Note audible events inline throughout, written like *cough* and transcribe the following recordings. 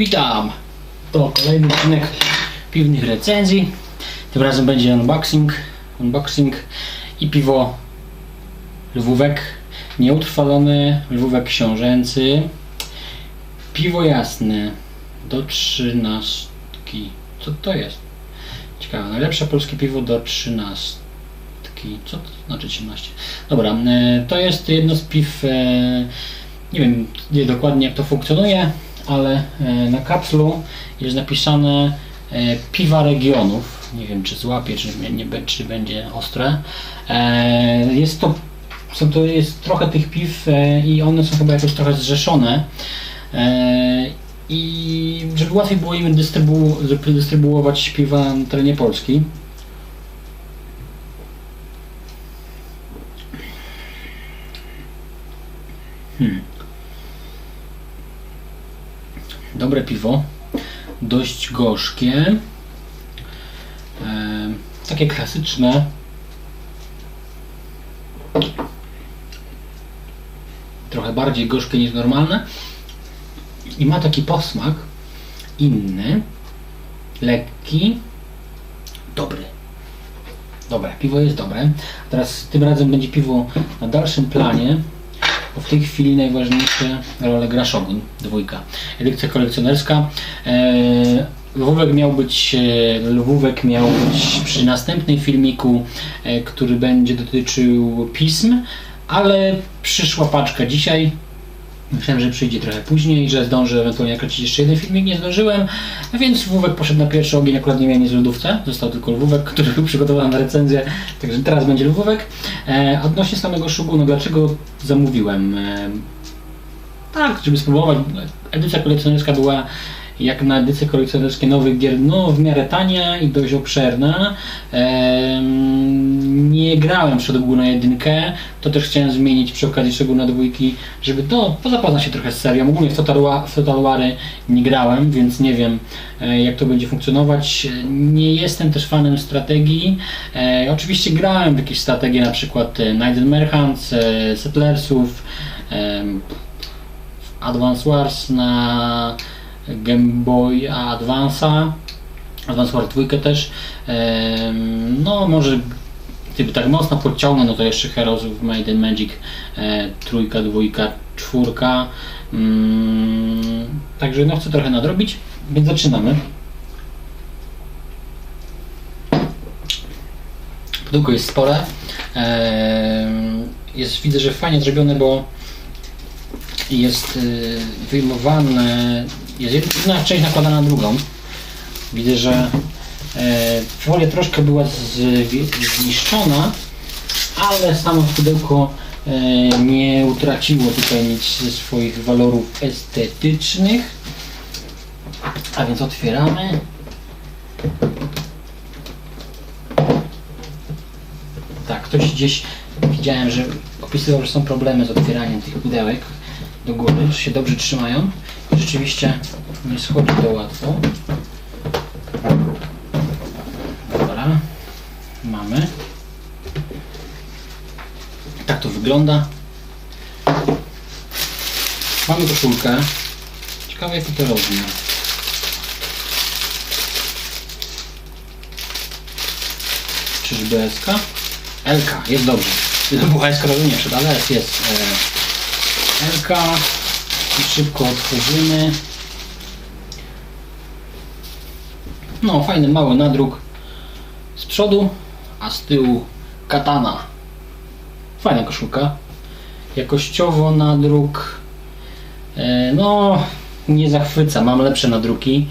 Witam! To kolejny odcinek piwnych recenzji. Tym razem będzie unboxing, unboxing i piwo lwówek nieutrwalony, lwówek książęcy. Piwo jasne do trzynastki. Co to jest? Ciekawe, najlepsze polskie piwo do trzynastki. Co to znaczy 13? Dobra, e, to jest jedno z piw, e, nie wiem nie dokładnie jak to funkcjonuje, ale e, na kapslu jest napisane e, piwa regionów. Nie wiem czy złapie, czy, nie, czy będzie ostre. E, Jest to, są to jest trochę tych piw i one są chyba jakoś trochę zrzeszone. I żeby łatwiej było im dystrybu, dystrybuować piwa na terenie Polski. Dobre piwo, dość gorzkie, e, takie klasyczne. Trochę bardziej gorzkie niż normalne. I ma taki posmak inny, lekki, dobry. Dobre, piwo jest dobre. Teraz tym razem będzie piwo na dalszym planie, bo w tej chwili najważniejsze role gra Shogun, dwójka. Edycja kolekcjonerska. E, Lwówek miał być, e, Lwówek miał być przy następnym filmiku, e, który będzie dotyczył pism, ale przyszła paczka dzisiaj. Myślałem, że przyjdzie trochę później, że zdążę ewentualnie nakręcić jeszcze jeden filmik, nie zdążyłem, więc Lwówek poszedł na pierwszy ogień, akurat nie miałem nic w lodówce, został tylko Lwówek, który *laughs* był przygotowany na recenzję, także teraz będzie Lwówek. E, odnośnie samego Shogunu, dlaczego zamówiłem? E, tak, żeby spróbować. Edycja kolekcjonerska była jak na edycje kolekcjonerskie nowych gier, no w miarę tania i dość obszerna. Em, nie grałem Shogun na jedynkę, to też chciałem zmienić przy okazji Shogun na dwójki, żeby to zapoznać się trochę z serią. Ogólnie w Total, Wa- w Total Wary nie grałem, więc nie wiem e, jak to będzie funkcjonować. Nie jestem też fanem strategii. E, oczywiście grałem w jakieś strategie, na przykład e, Knights and Merchants, e, Settlersów, em, Advance Wars na Game Boy Advance'a, Advance Wars 2 też. Em, No może gdyby tak mocno podciągnął, no to jeszcze Heroes of and Magic e, trójka, dwójka, czwórka. Mm, Także no chcę trochę nadrobić, więc zaczynamy. Pudełko jest spore. Em, Jest, widzę, że fajnie zrobione, bo jest y, wyjmowane, jest jedna część nakładana na drugą. Widzę, że e, folia troszkę była zniszczona, ale samo pudełko e, nie utraciło tutaj nic ze swoich walorów estetycznych. A więc otwieramy. Tak, ktoś gdzieś widziałem, że opisywał, że są problemy z otwieraniem tych pudełek do góry, że się dobrze trzymają. Rzeczywiście nie schodzi to łatwo. Wygląda. Mamy koszulkę. Ciekawe jaki to rozmiar. Czyżby SK? LK, jest dobrze. Była SK to nie wszedł, ale jest, jest. E, LK. I szybko otworzymy. No, fajny mały nadruk z przodu, a z tyłu katana. Fajna koszulka. Jakościowo nadruk e, no nie zachwyca, mam lepsze nadruki,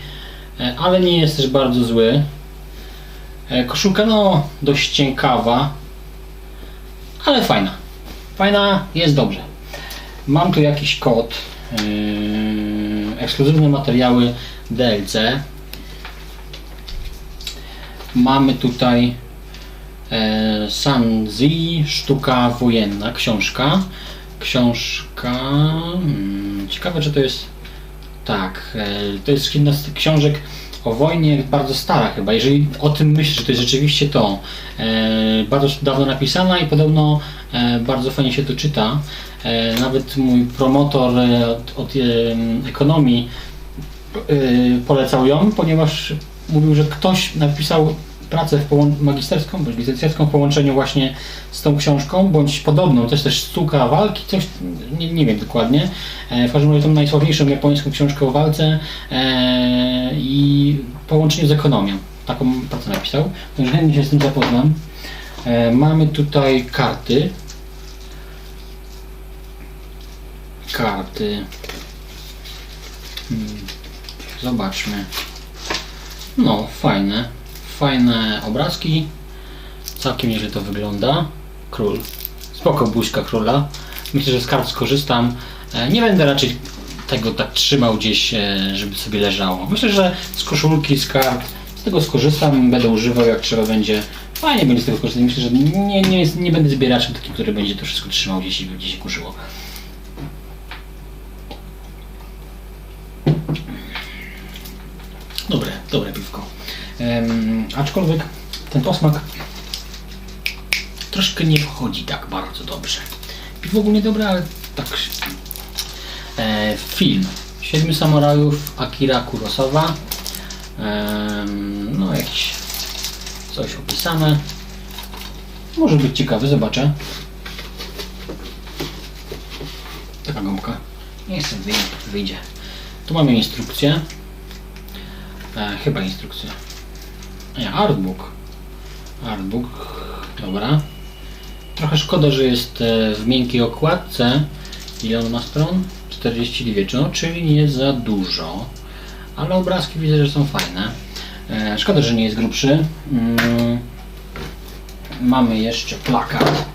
e, ale nie jest też bardzo zły. E, koszulka no dość cienkawa, ale fajna. Fajna, jest dobrze. Mam tu jakiś kod. Yy, ekskluzywne materiały DLC. Mamy tutaj Sanzi, sztuka wojenna, książka. Książka. Hmm, ciekawe, czy to jest. Tak, e, to jest jedna z tych książek o wojnie, bardzo stara chyba. Jeżeli o tym myślę, że to jest rzeczywiście to. E, bardzo dawno napisana i podobno e, bardzo fajnie się to czyta. E, nawet mój promotor e, od, od e, ekonomii polecał ją, ponieważ mówił, że ktoś napisał pracę magisterską, bądź licencjacką w połączeniu właśnie z tą książką, bądź podobną, też też sztuka walki, coś, nie, nie wiem dokładnie. E, w każdym razie tą najsławniejszą japońską książkę o walce e, i połączeniu z ekonomią. Taką pracę napisał, także chętnie się z tym zapoznam. E, mamy tutaj karty. Karty. Hmm. Zobaczmy. No, fajne. Fajne obrazki. Całkiem nieźle to wygląda. Król. Spoko buźka króla. Myślę, że z kart skorzystam. E, Nie będę raczej tego tak trzymał gdzieś, e, żeby sobie leżało. Myślę, że z koszulki, z kart, z tego skorzystam, będę używał jak trzeba będzie. Fajnie będzie z tego korzystać. Myślę, że nie, nie, nie będę zbieraczem takim, który będzie to wszystko trzymał gdzieś i będzie się kurzyło. Dobre, dobre piwko. Em, aczkolwiek ten posmak troszkę nie wchodzi tak bardzo dobrze. Piwo ogólnie dobre, ale tak. E, film. Siedmiu samurajów Akira Kurosawa. Em, no jakiś coś opisane. Może być ciekawy, zobaczę. Taka gąbka. Niech sobie wyjdzie. Tu mamy instrukcję. E, chyba instrukcja. Nie, artbook. Artbook, dobra. Trochę szkoda, że jest e, w miękkiej okładce. Ile on ma stron? 42, no, czyli nie za dużo. Ale obrazki widzę, że są fajne. E, szkoda, że nie jest grubszy. Mm, mamy jeszcze plakat.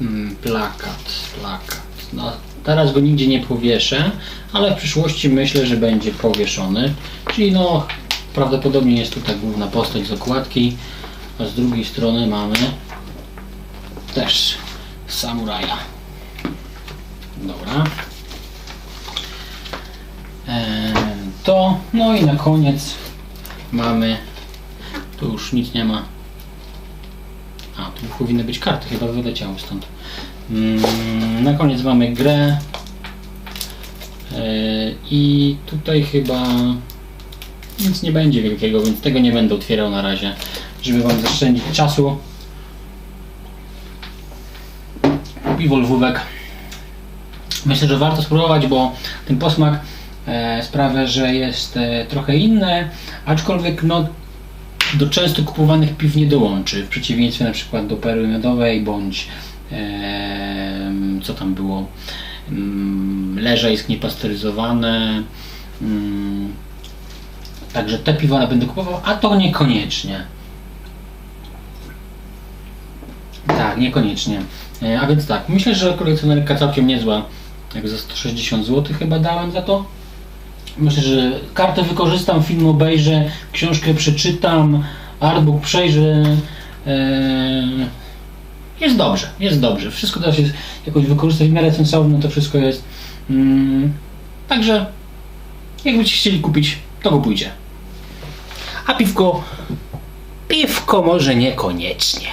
Mm, plakat, plakat. No, teraz go nigdzie nie powieszę, ale w przyszłości myślę, że będzie powieszony. Czyli no, prawdopodobnie jest tutaj główna postać z okładki, a z drugiej strony mamy też samuraja. Dobra. Eee, to, no i na koniec mamy, tu już nic nie ma. A, tu powinny być karty, chyba wyleciały stąd. Mm, na koniec mamy grę. Eee, I tutaj chyba nic nie będzie wielkiego, więc tego nie będę otwierał na razie, żeby Wam zaszczędzić czasu. Piwo lwówek. Myślę, że warto spróbować, bo ten posmak e, sprawia, że jest e, trochę inny, aczkolwiek no, do często kupowanych piw nie dołączy, w przeciwieństwie na przykład do perły miodowej bądź e, co tam było, mm, leżajsk niepasteryzowane. Mm, Także te piwa będę kupował, a to niekoniecznie. Tak, niekoniecznie. E, A więc tak, myślę, że kolekcjonerka całkiem niezła. Jak za 160 zł chyba dałem za to. Myślę, że kartę wykorzystam, film obejrzę, książkę przeczytam, artbook przejrzę. E, Jest dobrze, jest dobrze. Wszystko da się jakoś wykorzystać w miarę sensowne, to wszystko jest. Mm, Także jakbyście chcieli kupić, to kupujcie. A piwko, piwko może niekoniecznie.